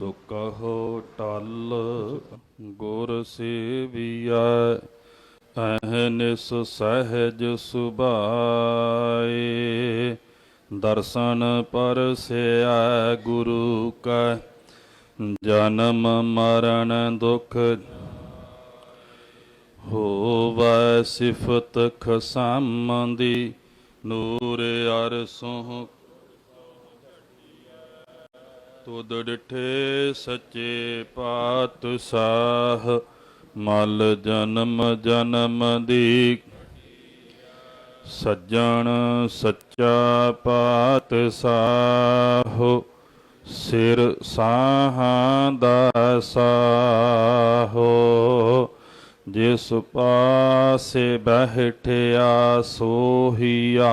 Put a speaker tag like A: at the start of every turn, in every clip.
A: ਸੋ ਕਹੋ ਟਲ ਗੁਰ ਸੇਵੀਐ ਅਹਨਿਸ ਸਹਿਜ ਸੁਭਾਏ। ਦਰਸ਼ਨ ਪਰਸਿਆ ਗੁਰੂ ਕੈ, ਜਨਮ ਮਰਨ ਦੁਖ ਹੋਵੈ ਸਿਫਤ ਖਸਮੰਦੀ। ਨੂਰ ਅਰਸੋਂ ਤੁਧ ਡਿਠੇ ਸੱਚੇ ਪਾਤਸ਼ਾਹ, ਮਲ ਜਨਮ ਜਨਮ ਦੀ। ਸੱਜਣ ਸੱਚਾ ਪਾਤ ਪਾਤਸ਼ਾਹ, ਸਿਰ ਸਾਹਾਂ ਦਾ ਸਾਹੋ। ਜਿਸ ਪਾਸੇ ਬਹਿਠਿਆ ਸੋਹੀਆ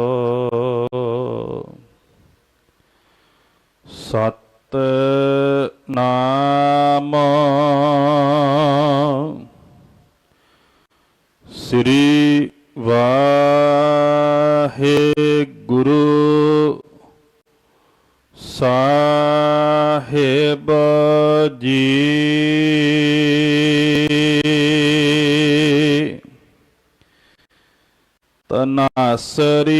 A: ਸਤ ਨਾਮ। ਸ੍ਰੀ ਵਾਹਿਗੁਰੂ ਸਾਹਿਬ ਜੀ। ਤਨਾਸਰੀ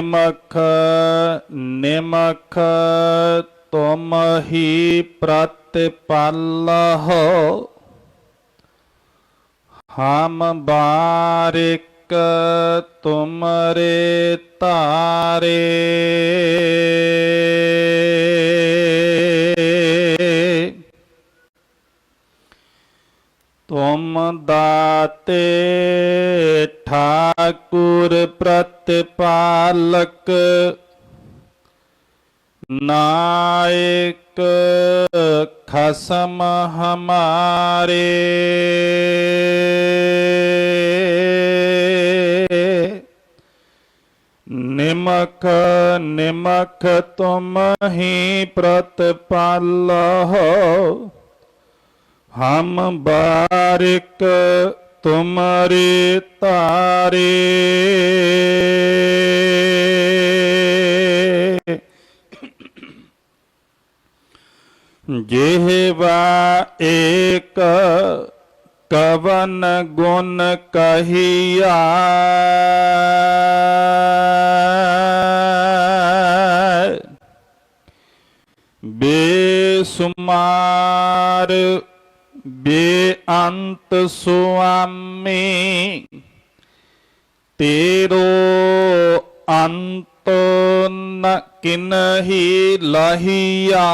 A: ਨਿਮਖ ਨਿਮਖ ਤੁਮ ਹੀ ਪ੍ਰਤਪਾਲਹੁ ਹਮ ਬਾਰਿਕ ਤੁਮਰੇ ਤਾਰੇ। ਤੁਮ ਦਾਤੇ ਠਾਕੁਰ ਪ੍ਰਤਪਾਲਕ ਨਾਇਕ ਖਸਮ ਹਮਾਰੇ। ਨਿਮਕ ਨਿਮਕ ਤੁਮ ਹੀ ਪ੍ਰਤਪਾਲਹੁ। ਹਮ ਬਾਰਿਕ ਤੁਮਰੇ ਤਾਰੇ ਜਿਹਵਾ ਏਕ ਕਵਨ ਗੁਣ ਕਹੀਆ। ਬੇਸੁਮਾਰ ਬੇਅੰਤ ਸੁਆਮੀ ਤੇਰੋ ਅੰਤ ਨ ਕਿਨਹੀ ਲਹੀਆ।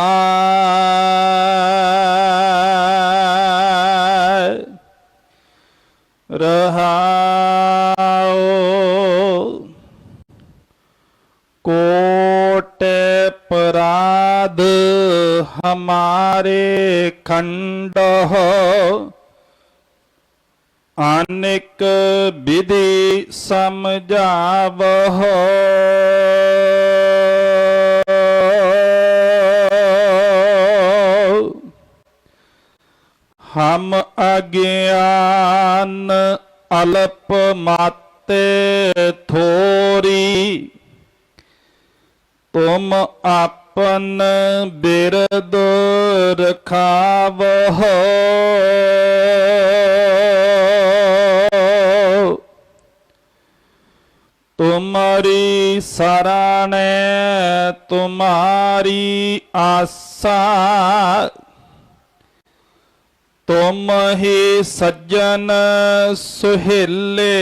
A: ਰਹਾਉ ਕੋਟ ਪਰਾਧ ਹਮਾਰੇ ਖੰਡ। ਅਨੇਕ ਵਿਧि ਸਮਝਾਵਹ ਹਮ ਅਗਿਆਨ ਅਲਪ ਮਾਤੇ ਥੋਰੀ। ਤੁਮ ਆਪ ਆਪਨ ਬਿਰਦ ਰਖਾਵਹ। ਤੁਮਰੀ ਸਰਣੈ ਤੁਮਾਰੀ ਆਸਾ। ਤੁਮ ਹੀ ਸੱਜਣ ਸੁਹੇਲੇ।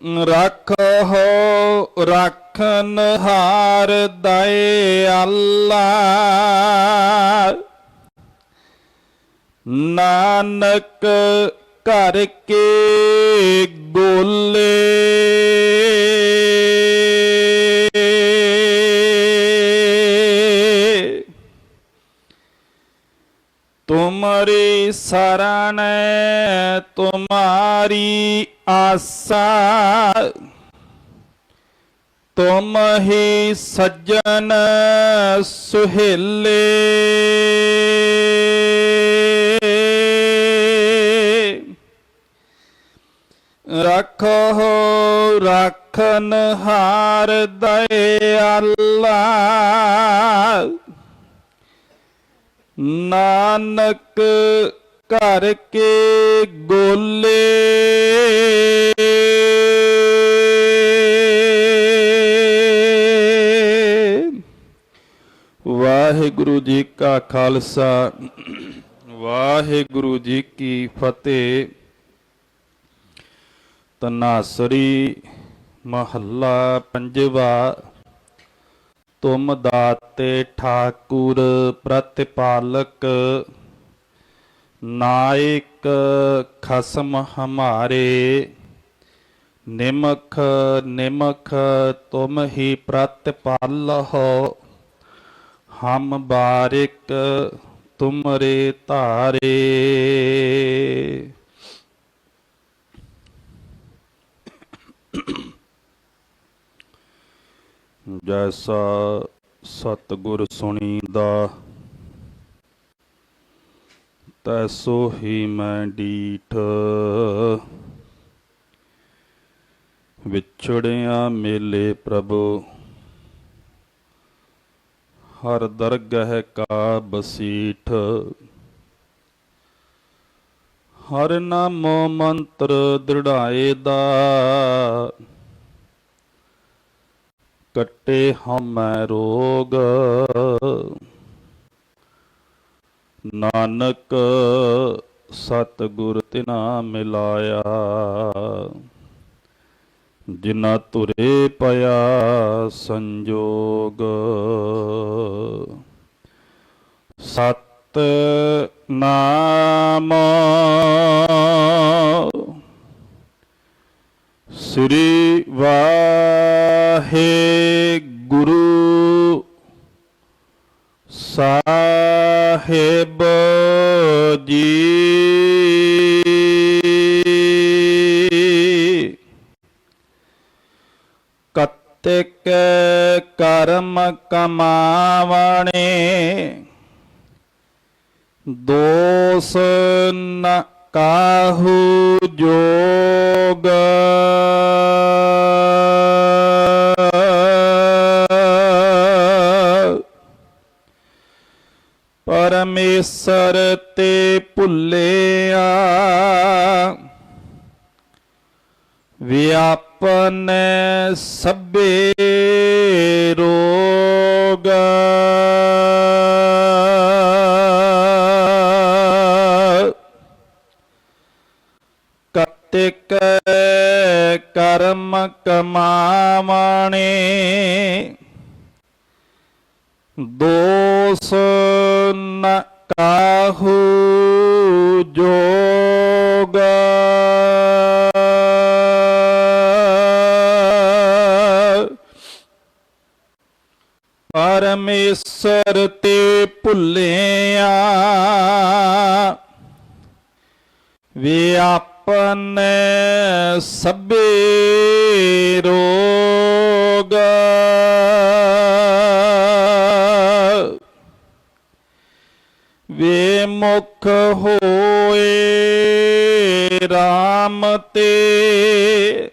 A: ਰੱਖੋ ਰੱਖਨ ਹਾਰ ਦਏ ਅੱਲਾ ਨਾਨਕ ਘਰ ਕੇ ਗੋਲੇ ਤੁਮਰੀ ਸਰਣ ਤੁਮਾਰੀ ਆਸਾ। ਤੁਮ ਹੀ ਸੱਜਣ ਸੁਹੇਲੇ। ਰੱਖੋ ਰੱਖਨ ਹਾਰ ਦਇ ਅੱਲਾ ਨਾਨਕ ਘਰ ਕੇ ਗੋਲੇ। ਵਾਹਿਗੁਰੂ ਜੀ ਕਾ ਖਾਲਸਾ, ਵਾਹਿਗੁਰੂ ਜੀ ਕੀ ਫਤਿਹ। ਤਨਾਸਰੀ ਮਹੱਲਾ ਪੰਜਵਾ ਤੁਮ ਦਾਤੇ ਠਾਕੁਰ ਪ੍ਰਤਿਪਾਲਕ, ਨਾਇਕ ਖਸਮ ਹਮਾਰੇ, ਨਿਮਖ ਨਿਮਖ ਤੁਮ ਹੀ ਪ੍ਰਤਿਪਾਲਹੁ, ਹਮ ਬਾਰਿਕ ਤੁਮਰੇ ਧਾਰੇ। ਜੈਸਾ ਸਤਿਗੁਰ ਸੁਣੀਦਾ, ਤੈਸੋ ਹੀ ਮੈਂ ਡੀਠ। ਵਿਛੜਿਆ ਮੇਲੇ ਪ੍ਰਭੂ, ਹਰ ਦਰਗਹਿ ਕਾ ਬਸੀਠ। ਹਰ ਨਾਮੋ ਮੰਤਰ ਦ੍ਰਿੜਾਏ ਦਾ ਕੱਟੇ ਹਮੈ ਰੋਗ। ਨਾਨਕ ਸਤਿਗੁਰ ਤਿਨਾ ਮਿਲਾਇਆ ਜਿਨਾ ਤੁਰੇ ਪਿਆ ਸੰਜੋਗ। ਸਤ ਨਾਮ ਸ੍ਰੀ ਵਾ ਵਾਹਿਗੁਰੂ ਸਾਹਿਬ ਜੀ। ਕਤਿਕ ਕਰਮ ਕਮਾਵਣੇ ਦੋਸ ਨ ਕਾਹੂ ਜੋਗ। ਪਰਮੇਸ਼ਰ ਤੇ ਭੁੱਲਿਆ। ਵਿਆਪਨ ਸਭੇ ਰੋਗ। ਕਤਿਕ ਕਰਮ ਕਮਾਵਣੇ। ਦੋਸ ਨ ਕਾਹੂ ਜੋਗ। ਪਰਮੇਸ਼ਰ ਤੇ ਭੁੱਲਿਆ ਵਿਆਪਨ ਸਭੇ ਰੋਗ। ਵੇਮੁਖ ਹੋਏ RAM ਤੇ।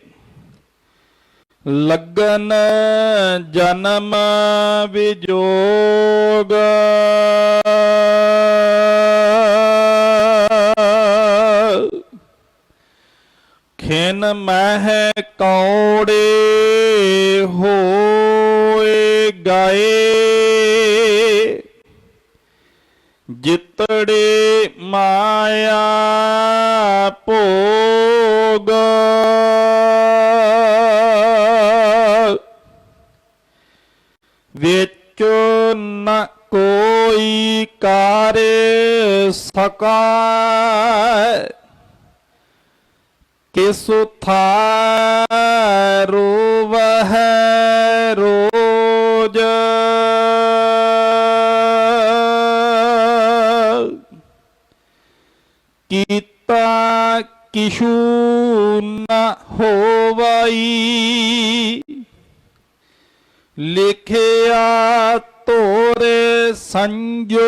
A: ਲਗਨ ਜਨਮ ਵਿਜੋਗ। ਖੇਨ ਮਹਿ ਕੌੜੇ ਹੋਏ ਗਏ। चितड़ी माया पोग। विचो न कोई कार्य सका किसु था रो वह रो ਕੀਤਾ ਕਿਛੂ ਨ ਹੋਵਈ ਲਿਖਿਆ ਤੋਰੇ ਸੰਜੋਗ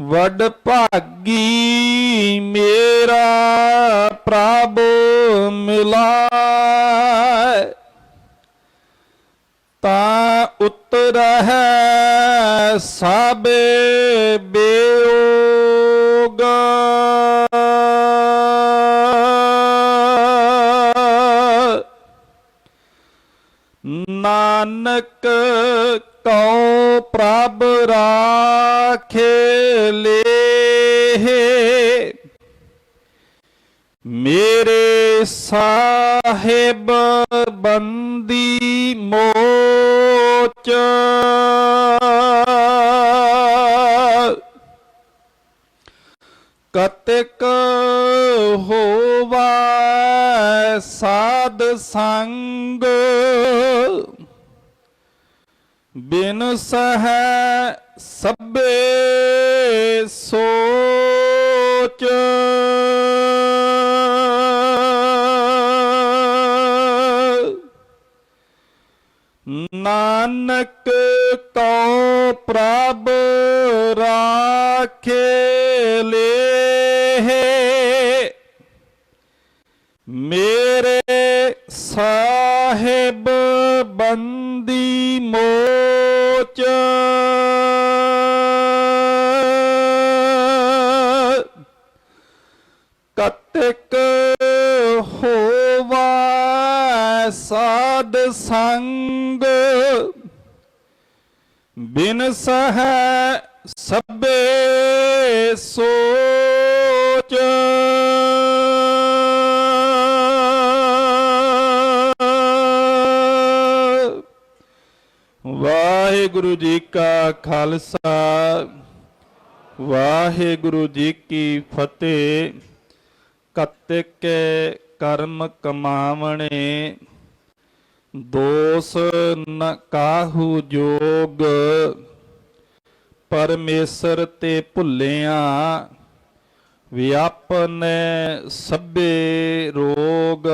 A: ਵਡ ਭਾਗੀ ਮੇਰਾ ਪ੍ਰਭ ਮਿਲਾਏ ਤਾ ਉਤਰ ਹੈ ਸਾਬੇ ਨਾਨਕ ਕਉ ਪ੍ਰਭ ਰਾਖੇ ਲੇ ਮੇਰੇ ਸਾਹਿਬ ਬੰਦੀ ਮੋਚ। ਕਤਿਕ ਹੋਵਾ ਸਾਧ ਸੰਗ। ਬਿਨ ਸਹਿ ਸਭੇ ਸੋਚ। ਨਾਨਕ ਕਉ ਪ੍ਰਭ ਰਾਖੇ ਲੇ ਮੇਰੇ ਸਾਹਿਬ ਬੰਦੀ ਮੋਚ। ਕਤਕ ਹੋਵਾ ਸਾਧ ਸੰਗ। ਬਿਨ ਸਹਿ ਸਭੇ ਸੋ। ਵਾਹਿਗੁਰੂ ਜੀ ਕਾ ਖਾਲਸਾ, ਵਾਹਿਗੁਰੂ ਜੀ ਕੀ ਫਤਿਹ। ਕਤਿਕ ਕਰਮ ਕਮਾਵਣੇ, ਦੋਸ ਨ ਕਾਹੂ ਜੋਗ। ਪਰਮੇਸ਼ਰ ਤੇ ਭੁੱਲਿਆ, ਵਿਆਪਨ ਸਭੇ ਰੋਗ।